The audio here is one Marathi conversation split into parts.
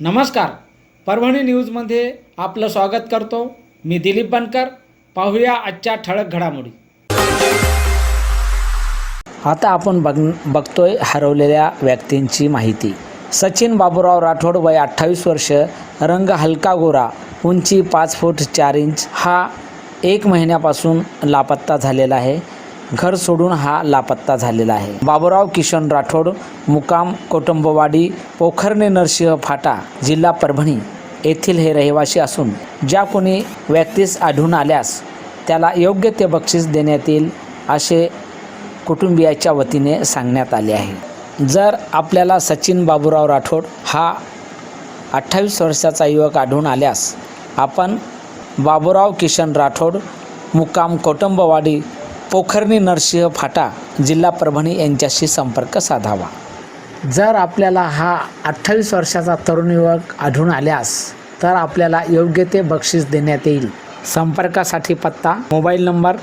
नमस्कार. परभणी न्यूजमध्ये आपलं स्वागत करतो. मी दिलीप बनकर. पाहूया आजच्या ठळक घडामोडी. आता आपण बघ बघतोय हरवलेल्या व्यक्तींची माहिती. सचिन बाबूराव राठोड वय अठ्ठावीस वर्ष रंग हलका गोरा उंची पाच फूट चार इंच हा एक महिन्यापासून लापत्ता झालेला आहे. घर सोडून हा लापत्ता झालेला आहे. बाबूराव किशन राठोड मुकाम कोटंबवाडी पोखरणे नरसिंह फाटा जिल्हा परभणी येथील हे रहिवासी असून ज्या कोणी व्यक्तीस आढळून आल्यास त्याला योग्य ते बक्षीस देण्यात येईल असे कुटुंबियाच्या वतीने सांगण्यात आले आहे. जर आपल्याला सचिन बाबूराव राठोड हा अठ्ठावीस वर्षाचा युवक आढळून आल्यास आपण बाबूराव किशन राठोड मुक्काम कोटंबवाडी पोखर्णी नरसिंह फाटा जिल्हा परभणी यांच्याशी संपर्क साधावा. जर आपल्याला हा अठ्ठावीस वर्षाचा तरुण युवक आढळून आल्यास तर आपल्याला योग्य ते बक्षीस देण्यात येईल. संपर्कासाठी पत्ता mobile number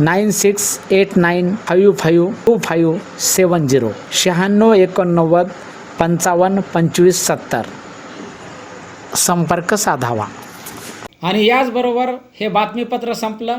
nine six eight nine five five two five seven zero शहाण्णव एकोणनव्वद पंचावन्न पंचवीस सत्तर. संपर्क साधावा. आणि याचबरोबर हे बातमीपत्र संपलं.